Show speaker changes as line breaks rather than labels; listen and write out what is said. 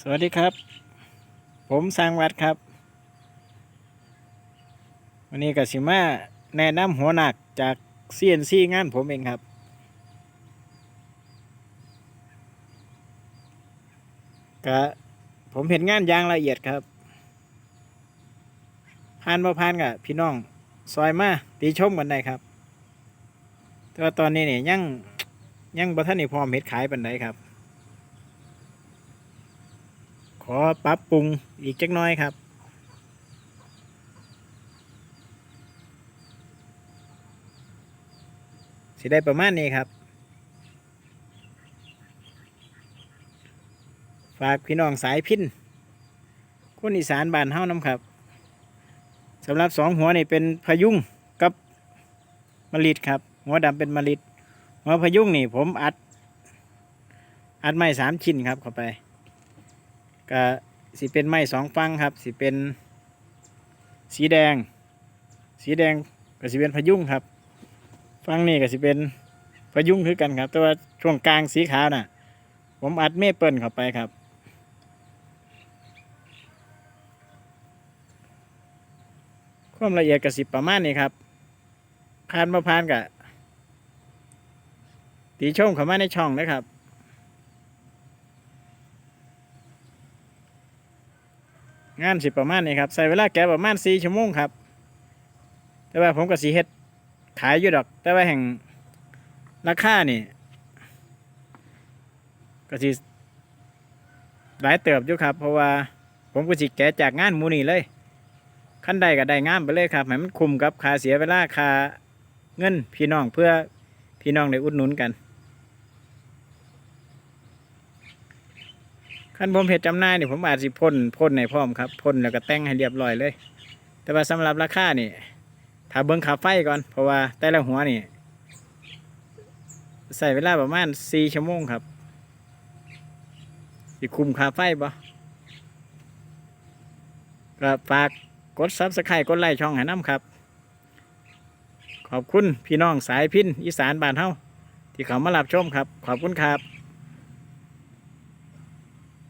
สวัสดีครับ ผมสร้างวัดครับ วันนี้กสิมาแนะนำหัวหนักจาก CNC งานผมเองครับก็ผมเห็นงานอย่างละเอียดครับผ่านมาผ่านกับพี่น้องซอยมาตีชมกันได้ครับ แต่ว่าตอนนี้เนี่ยยังยังบ่ทันได้พร้อมเฮ็ดขายปันไดครับ ขอปรับปรุงอีกจักน้อยครับ สิได้ประมาณนี้ครับ ฝากพี่น้องสายพินคนอีสานบ้านเฮ้าน้ำครับสำหรับสองหัวนี่เป็นพยุงกับมะลิดครับ หัวดำเป็นมะลิดหัวพยุงนี่ผมอัด อัดไม้สามชิ้นครับเข้าไป ก็สิเป็นไม้สองฟังครับสิเป็นสีแดง สีแดงก็สิเป็นพยุงครับฟังนี่ก็สิเป็นพยุงคือกันครับ แต่ว่าช่วงกลางสีขาวน่ะ ผมอัดเมเปิลเข้าไปครับความละเอียดก็สิประมาณนี้ครับพานมาพานกับตีชมเข้ามาในช่องนะครับ งานสิประมาณนี้ครับใส่เวลาแกะประมาณสี่ชั่วโมงครับ แต่ว่าผมก็สีเฮ็ดขายอยู่ดอก แต่ว่าแห่งราคานี่ก็สิหลายเติบอยู่ครับ เพราะว่าผมก็สิแกะจากงานมูนี่เลยขั้นใดก็ได้งานไปเลยครับให้มันคุ้มกับค่าเสียเวลาค่าเงินพี่น้องเพื่อพี่น้องได้อุดหนุนกัน ขั้นผมเห็ดจำหน่ายนี่ผมอาจสิพ่นพ่นในพร้อมครับพ่นแล้วก็แต่งให้เรียบร้อยเลย แต่ว่าสำหรับราคานี่ถ้าเบิ้งขาไฟก่อน เพราะว่าแต่ละหัวนี่ใส่เวลาประมาณสี่ชั่วโมงครับสิคุมขาไฟบ่ก็ฝากกดซับสไครต์กดไลค์ช่องให้น้ำครับ ขอบคุณพี่น้องสายพินอีสานบ้านเฮาที่เขามารับชมครับ ขอบคุณครับ